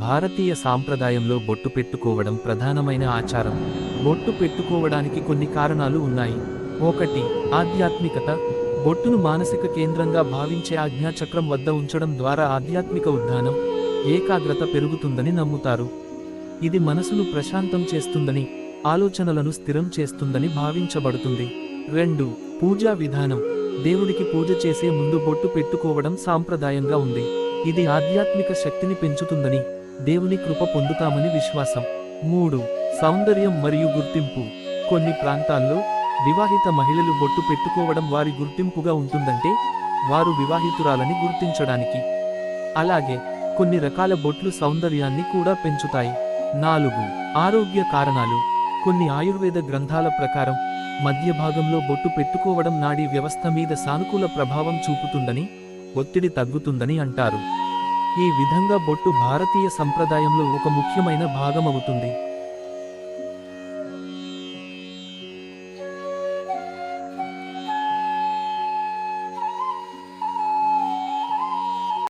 భారతీయ సాంప్రదాయంలో బొట్టు పెట్టుకోవడం ప్రధానమైన ఆచారం. బొట్టు పెట్టుకోవడానికి కొన్ని కారణాలు ఉన్నాయి. ఒకటి ఆధ్యాత్మికత. బొట్టును మానసిక కేంద్రంగా భావించే ఆజ్ఞాచక్రం వద్ద ఉంచడం ద్వారా ఆధ్యాత్మిక ఉద్ధానం ఏకాగ్రత పెరుగుతుందని నమ్ముతారు. ఇది మనసును ప్రశాంతం చేస్తుందని ఆలోచనలను స్థిరం చేస్తుందని భావించబడుతుంది. రెండు పూజా విధానం. దేవుడికి పూజ చేసే ముందు బొట్టు పెట్టుకోవడం సాంప్రదాయంగా ఉంది. ఇది ఆధ్యాత్మిక శక్తిని పెంచుతుందని దేవుని కృప పొందుతామని విశ్వాసం. మూడు సౌందర్యం మరియు గుర్తింపు. కొన్ని ప్రాంతాల్లో వివాహిత మహిళలు బొట్టు పెట్టుకోవడం వారి గుర్తింపుగా ఉంటుందంటే వారు వివాహితురాలని గుర్తించడానికి. అలాగే కొన్ని రకాల బొట్లు సౌందర్యాన్ని కూడా పెంచుతాయి. నాలుగు ఆరోగ్య కారణాలు. కొన్ని ఆయుర్వేద గ్రంథాల ప్రకారం మధ్య భాగంలో బొట్టు పెట్టుకోవడం నాడీ వ్యవస్థ మీద సానుకూల ప్రభావం చూపుతుందని ఒత్తిడి తగ్గుతుందని అంటారు. ఈ విధంగా బొట్టు భారతీయ సంప్రదాయంలో ఒక ముఖ్యమైన భాగమవుతుంది.